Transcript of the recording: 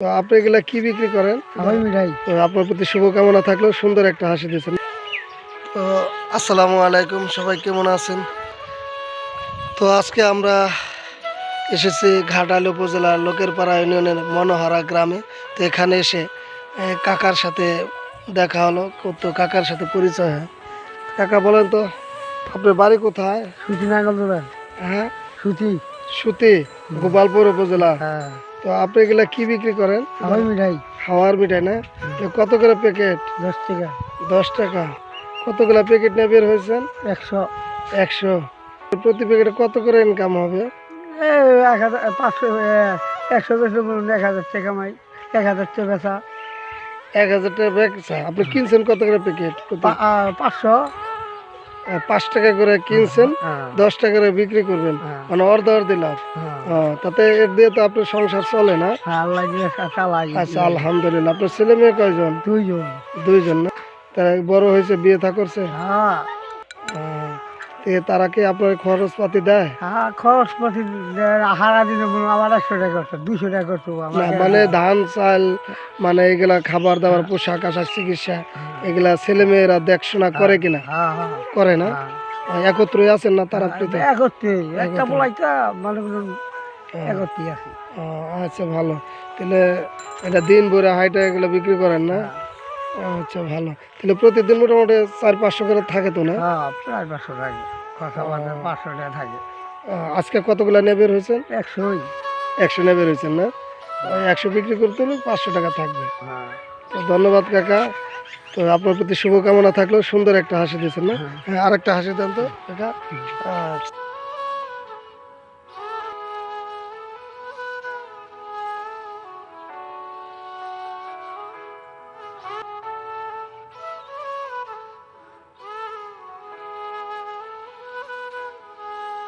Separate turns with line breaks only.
তো আপনি এগুলা কি বিক্রি করেন?
হাওয়াই মিঠাই।
তো আপনার প্রতি শুভকামনা থাকলেও সুন্দর একটা হাসি দিয়েছেন। তো আসসালামু আলাইকুম সবাই কেমন আছেন? তো আজকে আমরা এসেছি ঘাটাল উপজেলার লোকের পাড়া ইউনিয়নের মনোহারা গ্রামে। তো এখানে এসে কাকার সাথে দেখা হলো। তো কাকার সাথে পরিচয় হয়। কাকা বলেন তো আপনার বাড়ি কোথায়?
সুতি নাঙ্গল
হ্যাঁ।
সুতি।
সুতি গোপালপুর উপজেলা।
হ্যাঁ।
তো আপনি এগুলা কি বিক্রি করেন?
হাওয়াই মিঠাই।
হাওয়ার মিঠাই না? তো কত করে প্যাকেট
দশ টাকা।
দশ টাকা। কতগুলা প্যাকেট নিয়ে বের হয়েছেন?
একশো।
একশো। প্রতি প্যাকেটে কত করে ইনকাম হবে?
এক হাজার পাঁচশো একশো বেশি বলুন এক হাজার টাকা মাই এক হাজার টাকা বেচা।
এক হাজার টাকা বেচা। আপনি কিনছেন কত করে প্যাকেট
পাঁচশো।
পাঁচ টাকা করে কিনছেন
হ্যাঁ,
দশ টাকা করে বিক্রি করবেন
হ্যাঁ,
মানে অর্ধ অর্ধ লাভ।
হ্যাঁ।
তাতে এর দিয়ে তো আপনার সংসার চলে না।
হ্যাঁ, আল্লাহ
আচ্ছা আলহামদুলিল্লাহ। আপনার ছেলে মেয়ে কয়জন?
দুইজন।
দুইজন না? তারা বড় হয়েছে বিয়ে থা করছে?
হ্যাঁ।
তারা কি আপনার খরচ পাতি দেয়?
হ্যাঁ খরচ হারা দিনে আমার একশো টাকা করতো দুশো টাকা আমার
মানে ধান চাল মানে এগুলা খাবার দাবার পোশাক আশাক চিকিৎসা এগুলা ছেলে মেয়েরা দেখশোনা করে কিনা?
হ্যাঁ হ্যাঁ।
করে না?
হ্যাঁ।
একত্রে আছেন না তারা
একত্রে একটা বলাইটা মানে একত্রে আছে।
আচ্ছা ভালো। তাহলে এটা দিন ভরে হাইটা এগুলো বিক্রি করেন না? আচ্ছা ভালো। তাহলে প্রতিদিন মোটামুটি চার পাঁচশো করে থাকে তো না?
হ্যাঁ প্রায় পাঁচশো থাকে। কথা পাঁচশো টাকা থাকে।
আজকে কতগুলা নিয়ে বের হয়েছেন?
একশোই।
একশো নিয়ে বের হয়েছেন না? একশো বিক্রি করতে হলে পাঁচশো টাকা থাকবে।
হ্যাঁ।
তো ধন্যবাদ কাকা। তো আপনার প্রতি শুভকামনা থাকলেও সুন্দর একটা হাসি দিয়েছেন না?
হ্যাঁ।
হ্যাঁ আর একটা হাসি দেন তো কাকা। আচ্ছা।